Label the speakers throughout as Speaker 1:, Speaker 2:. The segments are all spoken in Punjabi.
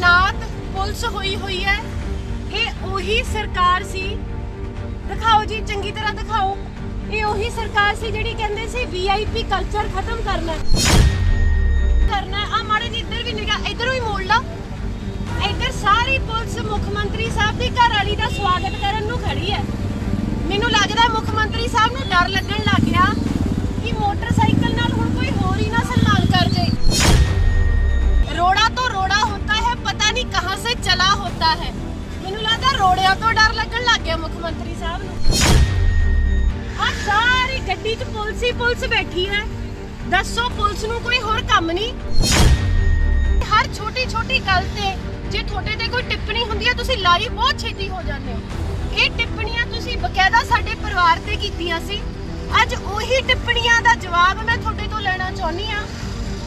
Speaker 1: ਤੈਨਾਤ ਪੁਲਿਸ ਹੋਈ ਹੋਈ ਹੈ। ਇਹ ਉਹੀ ਸਰਕਾਰ ਸੀ। ਦਿਖਾਓ ਜੀ, ਚੰਗੀ ਤਰ੍ਹਾਂ ਦਿਖਾਓ। ਇਹ ਉਹੀ ਸਰਕਾਰ ਸੀ ਜਿਹੜੀ ਕਹਿੰਦੇ ਸੀ ਵੀਆਈਪੀ ਕਲਚਰ ਖਤਮ ਕਰਨਾ ਕਰਨਾ ਆ ਮਾੜੇ ਜੀ ਇੱਧਰ ਵੀ ਨਿਗਾ ਇੱਧਰੋਂ ਹੀ ਮੋੜ ਲਾ ਇੱਧਰ ਸਾਰੀ ਪੁਲਿਸ ਮੁੱਖ ਮੰਤਰੀ ਸਾਹਿਬ ਦੀ ਘਰ ਵਾਲੀ ਦਾ ਸਵਾਗਤ ਕਰਨ ਨੂੰ ਖੜੀ ਹੈ। ਮੈਨੂੰ ਲੱਗਦਾ ਮੁੱਖ ਮੰਤਰੀ ਸਾਹਿਬ ਨੂੰ ਡਰ ਲੱਗਣ ਲੱਗ ਗਿਆ ਕਿ ਮੋਟਰਸਾਈਕਲ ਨਾਲ ਹੁਣ ਕੋਈ ਹੋਰ ਹੀ ਨਾ ਸਨਮਾਨ ਕਰ ਜੇ रोड़ा ਲੱਗਣ ਮੁੱਖ ਮੰਤਰੀ ਸਾਹਿਬ ਨੂੰ। ਆ ਸਾਰੀ ਗੱਡੀ 'ਚ ਪੁਲਿਸ ਹੀ ਪੁਲਿਸ ਬੈਠੀ ਹੈ। ਦੱਸੋ ਪੁਲਿਸ ਨੂੰ ਕੋਈ ਹੋਰ ਕੰਮ ਨਹੀਂ? ਹਰ ਛੋਟੀ ਛੋਟੀ ਗੱਲ ਤੇ ਜੇ ਤੁਹਾਡੇ ਤੇ ਕੋਈ ਟਿੱਪਣੀ ਹੁੰਦੀ ਹੈ, ਤੁਸੀਂ ਲਾਈਵ ਬਹੁਤ ਛੇਤੀ ਹੋ ਜਾਂਦੇ ਹੋ। ਇਹ ਟਿੱਪਣੀਆਂ ਤੁਸੀਂ ਬਕਾਇਦਾ ਸਾਡੇ ਪਰਿਵਾਰ ਤੇ ਕੀਤੀਆਂ ਸੀ। ਅੱਜ ਉਹੀ ਟਿੱਪਣੀਆਂ ਦਾ ਜਵਾਬ ਮੈਂ ਤੁਹਾਡੇ ਤੋਂ ਲੈਣਾ ਚਾਹੁੰਦੀ ਆ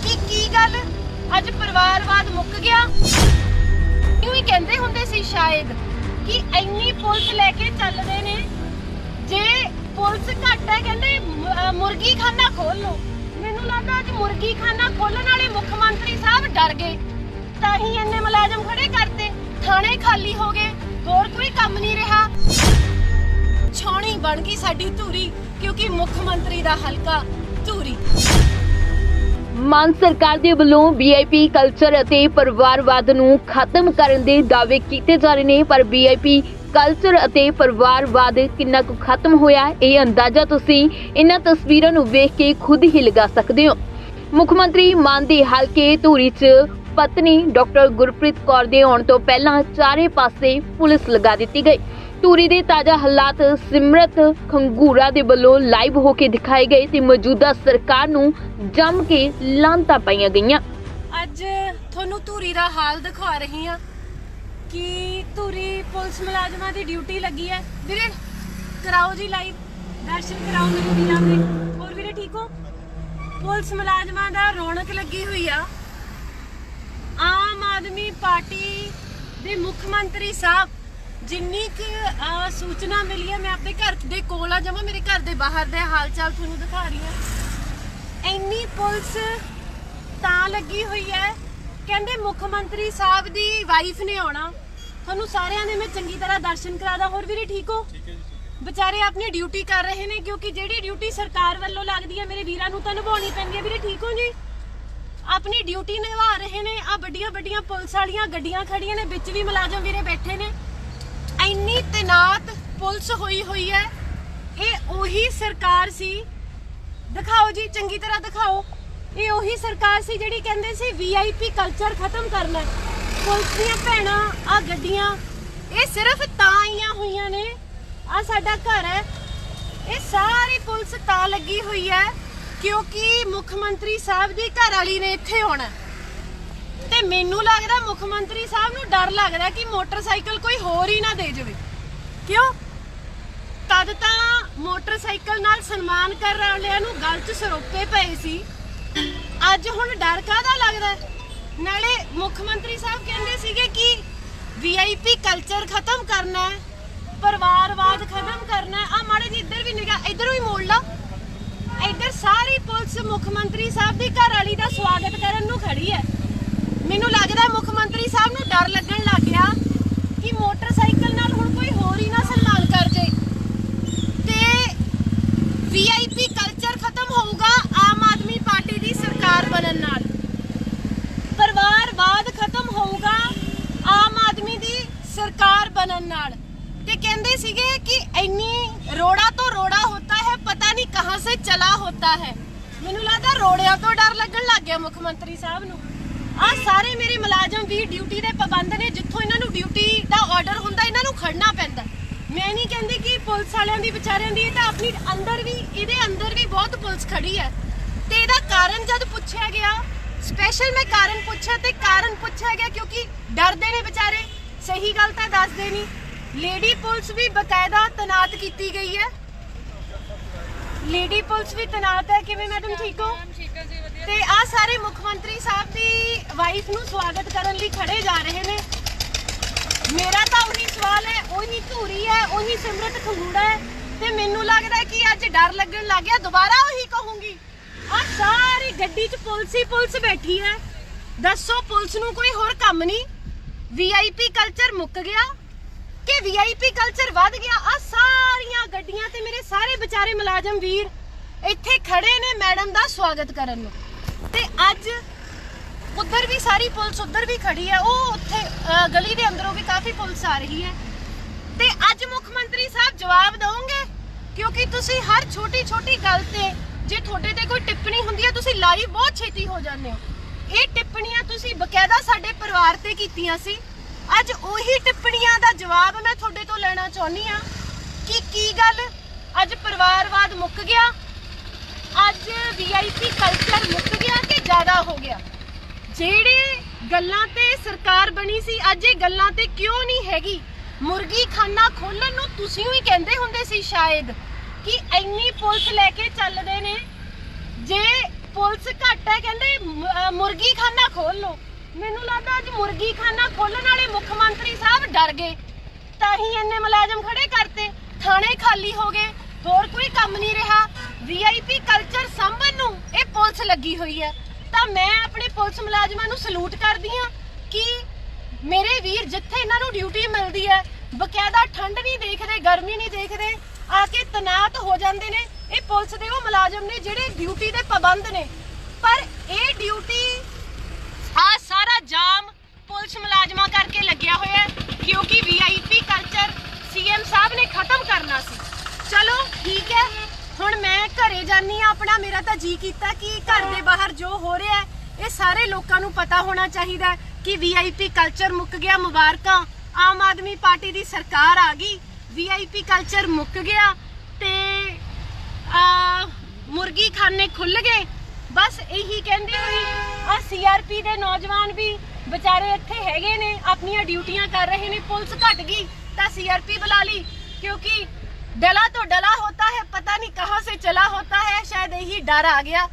Speaker 1: ਕਿ ਕੀ ਗੱਲ? ਅੱਜ ਪਰਿਵਾਰਵਾਦ ਮੁੱਕ ਗਿਆ। ਪੁਲਿਸ ਹੈ, ਕਹਿੰਦੇ ਮ- ਮੁਰਗੀ ਖਾਨਾ ਖੋਲ ਲਓ ਮੈਨੂੰ ਲੱਗਦਾ ਅੱਜ ਮੁਰਗੀ ਖਾਨਾ ਖੋਲਣ ਵਾਲੇ ਮੁੱਖ ਮੰਤਰੀ ਸਾਹਿਬ ਡਰ ਗਏ। ਤਾਂ ਹੀ ਇੰਨੇ ਮੁਲਾਜ਼ਮ ਖੜੇ ਕਰਤੇ। ਥਾਣੇ ਖਾਲੀ ਹੋ ਗਏ। ਹੋਰ ਕੋਈ ਕੰਮ ਨਹੀਂ ਰਿਹਾ। ਛਾਉਣੀ ਬਣ ਗਈ ਸਾਡੀ ਧੂਰੀ, ਕਿਉਂਕਿ ਮੁੱਖ ਮੰਤਰੀ ਦਾ ਹਲਕਾ ਧੂਰੀ।
Speaker 2: ਮਾਨ ਸਰਕਾਰ ਦੇ ਵੱਲੋਂ ਵੀਆਈਪੀ ਕਲਚਰ ਅਤੇ ਪਰਿਵਾਰਵਾਦ ਨੂੰ ਖਤਮ ਕਰਨ ਦੇ ਦਾਅਵੇ ਕੀਤੇ ਜਾ ਰਹੇ ਨੇ, ਪਰ ਵੀਆਈਪੀ ਕਲਚਰ ਅਤੇ ਪਰਿਵਾਰਵਾਦ ਕਿੰਨਾ ਕੁ ਖਤਮ ਹੋਇਆ ਹੈ, ਇਹ ਅੰਦਾਜ਼ਾ ਤੁਸੀਂ ਇਹਨਾਂ ਤਸਵੀਰਾਂ ਨੂੰ ਵੇਖ ਕੇ ਖੁਦ ਹੀ ਲਗਾ ਸਕਦੇ ਹੋ। ਮੁੱਖ ਮੰਤਰੀ ਮਾਨ ਦੇ ਹਲਕੇ ਧੂਰੀ 'ਚ ਪਤਨੀ ਡਾਕਟਰ ਗੁਰਪ੍ਰੀਤ ਕੌਰ ਦੇ ਆਉਣ ਤੋਂ ਪਹਿਲਾਂ ਚਾਰੇ ਪਾਸੇ ਪੁਲਿਸ ਲਗਾ ਦਿੱਤੀ ਗਈ। ਧੂਰੀ ਦੇ ਤਾਜ਼ਾ ਹਾਲਾਤ ਸਿਮਰਤ ਖੰਗੂਰਾ ਦੇ ਵੱਲੋਂ ਲਾਈਵ ਹੋ ਕੇ ਦਿਖਾਏ ਗਏ ਤੇ ਮੌਜੂਦਾ ਸਰਕਾਰ ਨੂੰ ਜੰਮ ਕੇ ਲਾਂਤਾ ਪਾਈਆਂ ਗਈਆਂ।
Speaker 1: ਅੱਜ ਤੁਹਾਨੂੰ ਧੂਰੀ ਦਾ ਹਾਲ ਦਿਖਾ ਰਹੀ ਹਾਂ। ਕਿ ਧੂਰੀ ਪੁਲਿਸ ਮੁਲਾਜ਼ਮਾਂ ਦੀ ਡਿਊਟੀ ਲੱਗੀ ਹੈ। ਵੀਰੇ, ਕਰਾਓ ਜੀ ਲਾਈਵ ਦਰਸ਼ਨ ਕਰਾਓ ਮੇਰੇ ਵੀਰਾਂ ਦੇ। ਹੋਰ ਵੀਰੇ, ਠੀਕ ਹੋ? ਪੁਲਿਸ ਮੁਲਾਜ਼ਮਾਂ ਦਾ ਰੌਣਕ ਲੱਗੀ ਹੋਈ ਆ। ਆਮ ਆਦਮੀ ਪਾਰਟੀ ਦੇ ਮੁੱਖ ਮੰਤਰੀ ਸਾਹਿਬ, ਜਿੰਨੀ ਕੁ ਸੂਚਨਾ ਮਿਲੀ ਹੈ, ਮੈਂ ਆਪਣੇ ਘਰ ਦੇ ਕੋਲ ਆ, ਜਮਾ ਮੇਰੇ ਘਰ ਦੇ ਬਾਹਰ ਦਾ ਹਾਲ ਚਾਲ ਤੁਹਾਨੂੰ ਦਿਖਾ ਰਹੀ ਹਾਂ। ਇੰਨੀ ਪੁਲਿਸ ਤਾਂ ਲੱਗੀ ਹੋਈ ਹੈ ਕਹਿੰਦੇ ਮੁੱਖ ਮੰਤਰੀ ਸਾਹਿਬ ਦੀ ਵਾਈਫ ਨੇ ਆਉਣਾ। ਤੁਹਾਨੂੰ ਸਾਰਿਆਂ ਦੇ ਮੈਂ ਚੰਗੀ ਤਰ੍ਹਾਂ ਦਰਸ਼ਨ ਕਰਾਦਾ ਹੋਰ ਵੀਰੇ ਠੀਕ ਹੋ? ਵਿਚਾਰੇ ਆਪਣੀ ਡਿਊਟੀ ਕਰ ਰਹੇ ਨੇ ਕਿਉਂਕਿ ਜਿਹੜੀ ਡਿਊਟੀ ਸਰਕਾਰ ਵੱਲੋਂ ਲੱਗਦੀ ਹੈ ਮੇਰੇ ਵੀਰਾਂ ਨੂੰ ਤਾਂ ਨਿਭਾਉਣੀ ਪੈਂਦੀ ਹੈ। ਵੀਰੇ ਠੀਕ ਹੋ ਜੀ? ਆਪਣੀ ਡਿਊਟੀ ਨਿਭਾ ਰਹੇ ਨੇ ਆ ਵੱਡੀਆਂ ਵੱਡੀਆਂ ਪੁਲਿਸ ਵਾਲੀਆਂ ਗੱਡੀਆਂ ਖੜੀਆਂ ਨੇ ਵਿੱਚ ਵੀ ਮੁਲਾਜ਼ਮ ਵੀਰੇ ਬੈਠੇ ਨੇ। ਇੰਨੀ ਤੈਨਾਤ ਪੁਲਿਸ ਹੋਈ ਹੋਈ ਹੈ ਇਹ ਉਹੀ ਸਰਕਾਰ ਸੀ। ਦਿਖਾਓ ਜੀ ਚੰਗੀ ਤਰ੍ਹਾਂ ਦਿਖਾਓ। ਇਹ ਉਹੀ ਸਰਕਾਰ ਸੀ ਜਿਹੜੀ ਕਹਿੰਦੇ ਸੀ ਵੀਆਈਪੀ ਕਲਚਰ ਖਤਮ ਕਰਨਾ ਪੁਲਿਸ ਦੀਆਂ ਭੈਣਾਂ ਆ ਗੱਡੀਆਂ, ਇਹ ਸਿਰਫ ਤਾਂ ਆਈਆਂ ਹੋਈਆਂ ਨੇ। ਆ ਸਾਡਾ ਘਰ ਹੈ। ਇਹ ਸਾਰੀ ਪੁਲਿਸ ਤਾਂ ਲੱਗੀ ਹੋਈ ਹੈ ਕਿਉਂਕਿ ਮੁੱਖ ਮੰਤਰੀ ਸਾਹਿਬ ਦੀ ਘਰ ਵਾਲੀ ਨੇ ਇੱਥੇ ਆਉਣਾ ਤੇ ਮੈਨੂੰ ਲੱਗਦਾ ਮੁੱਖ ਮੰਤਰੀ ਸਾਹਿਬ ਨੂੰ ਡਰ ਲੱਗਦਾ ਕਿ ਮੋਟਰਸਾਈਕਲ ਕੋਈ ਹੋਰ ਹੀ ਨਾ ਦੇ ਜਾਵੇ। ਕਿਉਂ? ਤਦ ਤਾਂ ਮੋਟਰਸਾਈਕਲ ਨਾਲ ਸਨਮਾਨ ਕਰਨ ਵਾਲਿਆਂ ਨੂੰ ਗਲਤ 'ਚ ਸਰੋਪੇ ਪਏ ਸੀ। ਅੱਜ ਹੁਣ ਡਰ ਕਾਹਦਾ ਲੱਗਦਾ ਨਾਲੇ ਮੁੱਖ ਮੰਤਰੀ ਸਾਹਿਬ ਕਹਿੰਦੇ ਸੀਗੇ ਕਿ ਵੀਆਈਪੀ ਕਲਚਰ ਖਤਮ ਕਰਨਾ ਹੈ, ਪਰਿਵਾਰਵਾਦ ਖਤਮ ਕਰਨਾ ਆ ਮਾੜੇ ਜੀ ਇੱਧਰ ਵੀ ਨਿਗਾ ਇੱਧਰੋਂ ਹੀ ਮੋੜ ਲਾ ਇੱਧਰ ਸਾਰੀ ਪੁਲਿਸ ਮੁੱਖ ਮੰਤਰੀ ਸਾਹਿਬ ਦੀ ਘਰ ਵਾਲੀ ਦਾ ਸਵਾਗਤ ਕਰਨ ਨੂੰ ਖੜੀ ਹੈ। ਮੈਨੂੰ ਲੱਗਦਾ ਮੁੱਖ ਮੰਤਰੀ ਸਾਹਿਬ ਨੂੰ ਡਰ ਲੱਗਣ ਲੱਗ ਗਿਆ ਕਿ ਮੋਟਰਸਾਈਕਲ ਨਾਲ ਹੁਣ ਕੋਈ ਹੋਰ ਹੀ ਨਾ ਸਨਮਾਨ ਕਰ ਜੇ ਤੇ ਵੀਆਈਪੀ ਕਲਚਰ ਖਤਮ ਹੋਊਗਾ ਆਮ ਆਦਮੀ ਪਾਰਟੀ ਦੀ ਸਰਕਾਰ ਬਣਨ ਨਾਲ ਪਰਿਵਾਰਵਾਦ ਖਤਮ ਹੋਊਗਾ ਆਮ ਆਦਮੀ ਦੀ ਸਰਕਾਰ ਬਣਨ ਨਾਲ। ਤੇ ਕਹਿੰਦੇ ਸੀਗੇ ਕਿ ਇੰਨੀ ਰੋੜਾ ਤੋਂ ਰੋੜਾ ਹੁੰਦਾ ਹੈ, ਪਤਾ ਨਹੀਂ ਕਹਾਂ ਸੇ ਚਲਾ ਹੋਤਾ ਹੈ। ਮੈਨੂੰ ਲੱਗਦਾ ਰੋੜਿਆਂ ਤੋਂ ਡਰ ਲੱਗਣ ਲੱਗ ਗਿਆ ਮੁੱਖ ਮੰਤਰੀ ਸਾਹਿਬ ਨੂੰ। ਆ ਸਾਰੇ ਮੇਰੇ ਮੁਲਾਜ਼ਮ ਵੀ ਡਿਊਟੀ ਦੇ ਪਾਬੰਦ ਨੇ, ਜਿੱਥੋਂ ਇਹਨਾਂ ਨੂੰ ਡਿਊਟੀ ਦਾ ਆਰਡਰ ਹੁੰਦਾ, ਇਹਨਾਂ ਨੂੰ ਖੜਨਾ ਪੈਂਦਾ। ਮੈਂ ਨਹੀਂ ਕਹਿੰਦੀ ਕਿ ਪੁਲਿਸ ਵਾਲਿਆਂ ਦੀ, ਵਿਚਾਰਿਆਂ ਦੀ, ਇਹ ਤਾਂ ਆਪਣੀ ਅੰਦਰ ਵੀ, ਇਹਦੇ ਅੰਦਰ ਵੀ ਬਹੁਤ ਪੁਲਿਸ ਖੜੀ ਹੈ। ਤੇ ਇਹਦਾ ਕਾਰਨ ਜਦ ਪੁੱਛਿਆ ਗਿਆ ਸਪੈਸ਼ਲ ਮੈਂ ਕਾਰਨ ਪੁੱਛਿਆ ਤੇ ਕਾਰਨ ਪੁੱਛਿਆ ਗਿਆ ਕਿਉਂਕਿ ਡਰਦੇ ਨੇ ਵਿਚਾਰੇ। ਸਹੀ ਗੱਲ ਤਾਂ ਦੱਸਦੇ ਨਹੀਂ ਲੇਡੀ ਪੁਲਿਸ ਵੀ ਬਕਾਇਦਾ ਤਨਾਤ ਕੀਤੀ ਗਈ ਹੈ। ਲੇਡੀ ਪੁਲਿਸ ਵੀ ਤਨਾਤ ਹੈ। ਕਿਵੇਂ ਮੈਡਮ ਠੀਕ ਹੋ? ਤੇ ਆ ਸਾਰੇ ਮੁੱਖ ਮੰਤਰੀ ਸਾਹਿਬ ਦੀ ਵਾਈਫ ਨੂੰ ਸਵਾਗਤ ਕਰਨ ਲਈ ਖੜੇ ਜਾ ਰਹੇ ਨੇ। ਮੇਰਾ ਤਾਂ ਉਹੀ ਸਵਾਲ ਹੈ ਉਹੀ ਧੂਰੀ ਹੈ ਉਹੀ ਸਿਮਰਤ ਖੰਗੂੜਾ ਹੈ। ਤੇ ਮੈਨੂੰ ਲੱਗਦਾ ਕਿ ਅੱਜ ਡਰ ਲੱਗਣ ਲੱਗ ਗਿਆ। ਦੁਬਾਰਾ ਉਹੀ ਕਹੂੰਗੀ। ਆ ਸਾਰੀ ਗੱਡੀ 'ਚ ਪੁਲਿਸ ਹੀ ਪੁਲਿਸ ਬੈਠੀ ਹੈ। ਦੱਸੋ ਪੁਲਿਸ ਨੂੰ ਕੋਈ ਹੋਰ ਕੰਮ ਨਹੀਂ। ਵੀਆਈਪੀ ਕਲਚਰ ਮੁੱਕ ਗਿਆ, ਕਿ ਵੀਆਈਪੀ ਕਲਚਰ ਵੱਧ ਗਿਆ ਆ ਸਾਰੀਆਂ ਗੱਡੀਆਂ ਤੇ ਮੇਰੇ ਸਾਰੇ ਵਿਚਾਰੇ ਮੁਲਾਜ਼ਮ ਵੀਰ ਇੱਥੇ ਖੜੇ ਨੇ ਮੈਡਮ ਦਾ ਸਵਾਗਤ ਕਰਨ ਨੂੰ। ਤੇ ਅੱਜ ਉੱਧਰ ਵੀ ਸਾਰੀ ਪੁਲਿਸ ਉੱਧਰ ਵੀ ਖੜੀ ਹੈ, ਉਹ ਉੱਥੇ ਗਲੀ ਦੇ ਅੰਦਰੋਂ ਵੀ ਕਾਫੀ ਪੁਲਿਸ ਆ ਰਹੀ ਹੈ। ਤੇ ਅੱਜ ਮੁੱਖ ਮੰਤਰੀ ਸਾਹਿਬ ਜਵਾਬ ਦਿਓਗੇ ਕਿਉਂਕਿ ਤੁਸੀਂ ਹਰ ਛੋਟੀ ਛੋਟੀ ਗੱਲ ਤੇ ਜੇ ਤੁਹਾਡੇ ਤੇ ਕੋਈ ਟਿੱਪਣੀ ਹੁੰਦੀ ਹੈ, ਤੁਸੀਂ ਲਾਈਵ ਬਹੁਤ ਛੇਤੀ ਹੋ ਜਾਂਦੇ ਹੋ। ਇਹ ਟਿੱਪਣੀਆਂ ਤੁਸੀਂ ਬਕਾਇਦਾ ਸਾਡੇ ਪਰਿਵਾਰ ਤੇ ਕੀਤੀਆਂ ਸੀ। ਅੱਜ ਉਹੀ ਟਿੱਪਣੀਆਂ ਦਾ ਜਵਾਬ ਮੈਂ ਤੁਹਾਡੇ ਤੋਂ ਲੈਣਾ ਚਾਹੁੰਦੀ ਆ ਕਿ ਕੀ ਗੱਲ ਅੱਜ ਪਰਿਵਾਰਵਾਦ ਮੁੱਕ ਗਿਆ? ਅੱਜ ਵੀਆਈਪੀ ਕਲਚਰ ਮੁੱਕ ਗਿਆ ਕਿ ਜ਼ਿਆਦਾ ਹੋ ਗਿਆ? ਜਿਹੜੇ ਗੱਲਾਂ ਤੇ ਸਰਕਾਰ ਬਣੀ ਸੀ, ਅੱਜ ਇਹ ਗੱਲਾਂ ਤੇ ਕਿਉਂ ਨਹੀਂ ਹੈਗੀ? ਮੁਰਗੀ ਖਾਨਾ ਖੋਲਣ ਨੂੰ ਤੁਸੀਂ ਵੀ ਕਹਿੰਦੇ ਹੁੰਦੇ ਸੀ ਸ਼ਾਇਦ ਕਿ ਇੰਨੀ ਪੁਲਿਸ ਲੈ ਕੇ ਚੱਲਦੇ ਨੇ। ਜੇ ਪੁਲਿਸ ਘੱਟ ਹੈ, ਕਹਿੰਦੇ ਮੁਰਗੀ ਖਾਨਾ ਖੋਲ ਲਓ ਮੈਨੂੰ ਲੱਗਦਾ ਅੱਜ ਮੁਰਗੀ ਖਾਨਾ ਖੋਲਣ ਵਾਲੇ ਮੁੱਖ ਮੰਤਰੀ ਸਾਹਿਬ ਡਰ ਗਏ। ਤਾਂ ਹੀ ਇੰਨੇ ਮੁਲਾਜ਼ਮ ਖੜੇ ਕਰਤੇ। ਥਾਣੇ ਖਾਲੀ ਹੋ ਗਏ, ਹੋਰ ਕੋਈ ਕੰਮ ਨਹੀਂ ਰਿਹਾ। ਵੀਆਈਪੀ ਕਲਚਰ ਸੰਭਣ ਨੂੰ ਇਹ ਪੁਲਿਸ ਲੱਗੀ ਹੋਈ ਹੈ। ਤਾਂ ਮੈਂ ਆਪਣੇ ਪੁਲਿਸ ਮੁਲਾਜ਼ਮਾਂ ਨੂੰ ਸਲੂਟ ਕਰਦੀ ਹਾਂ ਕਿ ਮੇਰੇ ਵੀਰ ਜਿੱਥੇ ਇਹਨਾਂ ਨੂੰ ਡਿਊਟੀ ਮਿਲਦੀ ਹੈ, ਬਕਾਇਦਾ ਠੰਡ ਨਹੀਂ ਦੇਖਦੇ, ਗਰਮੀ ਨਹੀਂ ਦੇਖਦੇ, ਆ ਕੇ ਤਨਾਤ ਹੋ ਜਾਂਦੇ ਨੇ। ਇਹ ਪੁਲਿਸ ਦੇ ਉਹ ਮੁਲਾਜ਼ਮ ਨੇ ਜਿਹੜੇ ਡਿਊਟੀ ਦੇ ਪਾਬੰਦ ਨੇ। ਪਰ ਇਹ ਡਿਊਟੀ ਆ ਸਾਰਾ ਜਾਮ ਪੁਲਿਸ ਮੁਲਾਜ਼ਮਾਂ ਕਰਕੇ ਲੱਗਿਆ ਹੋਇਆ ਕਿਉਂਕਿ ਵੀਆਈਪੀ ਕਲਚਰ ਸੀਐਮ ਸਾਹਿਬ ਨੇ ਖਤਮ ਕਰਨਾ ਸੀ। ਚਲੋ, ਠੀਕ ਹੈ। ਹੁਣ ਮੈਂ ਘਰੇ ਜਾਨੀ ਆ ਆਪਣਾ ਮੇਰਾ ਤਾਂ ਜੀ ਕੀਤਾ ਕਿ ਘਰ ਦੇ ਬਾਹਰ ਜੋ ਹੋ ਰਿਹਾ ਹੈ, ਇਹ ਸਾਰੇ ਲੋਕਾਂ ਨੂੰ ਪਤਾ ਹੋਣਾ ਚਾਹੀਦਾ ਹੈ ਕਿ ਵੀਆਈਪੀ ਕਲਚਰ ਮੁੱਕ ਗਿਆ, ਮੁਬਾਰਕਾਂ। ਆਮ ਆਦਮੀ ਪਾਰਟੀ ਦੀ ਸਰਕਾਰ ਆ ਗਈ ਵੀਆਈਪੀ ਕਲਚਰ ਮੁੱਕ ਗਿਆ। ਆ, ਮੁਰਗੀ ਖਾਨੇ ਖੁੱਲ ਗਏ। ਬਸ ਇਹੀ ਕਹਿੰਦੇ ਹੋਈ ਆ ਸੀਆਰਪੀ ਦੇ ਨੌਜਵਾਨ ਵੀ ਵਿਚਾਰੇ ਇੱਥੇ ਹੈਗੇ ਨੇ, ਆਪਣੀਆਂ ਡਿਊਟੀਆਂ ਕਰ ਰਹੇ ਨੇ, ਪੁਲਿਸ ਘਟ ਗਈ, ਤਾਂ ਸੀਆਰਪੀ ਬੁਲਾ ਲਈ, ਕਿਉਂਕਿ ਡਲਾ ਤੋਂ ਡਲਾ ਹੋਤਾ ਹੈ, ਪਤਾ ਨਹੀਂ ਕਹਾਂ ਸੇ ਚਲਾ ਹੋਤਾ ਹੈ, ਸ਼ਾਇਦ ਇਹੀ ਡਰ ਆ ਗਿਆ।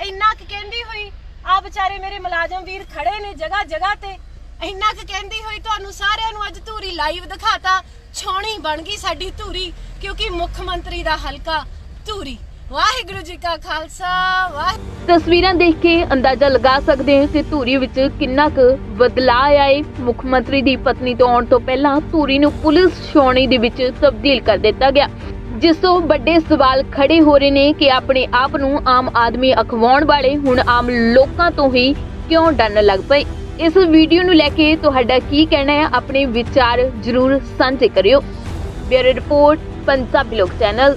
Speaker 1: ਇੰਨਾ ਕੁ ਕਹਿੰਦੀ ਹੋਈ, ਆ ਵਿਚਾਰੇ ਮੇਰੇ ਮੁਲਾਜ਼ਮ ਵੀਰ ਖੜੇ ਨੇ ਜਗ੍ਹਾ ਜਗ੍ਹਾ ਤੇ। ਇੰਨਾ ਕੁ ਕਹਿੰਦੀ ਹੋਈ, ਤੁਹਾਨੂੰ ਸਾਰਿਆਂ ਨੂੰ ਅੱਜ ਧੂਰੀ ਲਾਈਵ ਦਿਖਾਤਾ, ਛਾਉਣੀ ਬਣ ਗਈ ਸਾਡੀ ਧੂਰੀ, ਕਿਉਂਕਿ ਮੁੱਖ ਮੰਤਰੀ ਦਾ ਹਲਕਾ ਧੂਰੀ। ਵਾਹਿਗੁਰੂ ਜੀ ਕਾ ਖਾਲਸਾ, ਵਾਹਿ
Speaker 2: ਤਸਵੀਰਾਂ ਦੇਖ ਕੇ ਅੰਦਾਜ਼ਾ ਲਗਾ ਸਕਦੇ ਹੋ ਕਿ ਧੂਰੀ ਵਿੱਚ ਕਿੰਨਾ ਕੁ ਬਦਲਾਅ ਆਏ ਮੁੱਖ ਮੰਤਰੀ ਦੀ ਪਤਨੀ ਤੋਂ ਆਉਣ ਤੋਂ ਪਹਿਲਾਂ ਧੂਰੀ ਨੂੰ ਪੁਲਿਸ ਛਾਉਣੀ ਦੇ ਵਿੱਚ ਤਬਦੀਲ ਕਰ ਦਿੱਤਾ ਗਿਆ। ਜਿਸ ਤੋਂ ਵੱਡੇ ਸਵਾਲ ਖੜੇ ਹੋ ਰਹੇ ਨੇ ਕਿ ਆਪਣੇ ਆਪ ਨੂੰ ਆਮ ਆਦਮੀ ਅਖਵਾਉਣ ਵਾਲੇ ਹੁਣ ਆਮ ਲੋਕਾਂ ਤੋਂ ਹੀ ਕਿਉਂ ਡਰਨ ਲੱਗ ਪਏ? ਇਸ ਵੀਡੀਓ ਨੂੰ ਲੈ ਕੇ ਤੁਹਾਡਾ ਕੀ ਕਹਿਣਾ ਹੈ? ਆਪਣੇ ਵਿਚਾਰ ਜ਼ਰੂਰ ਸਾਂਝੇ ਕਰਿਓ। ਬਿਊਰੋ ਰਿਪੋਰਟ, ਪੰਜਾਬੀ ਲੋਕ ਚੈਨਲ।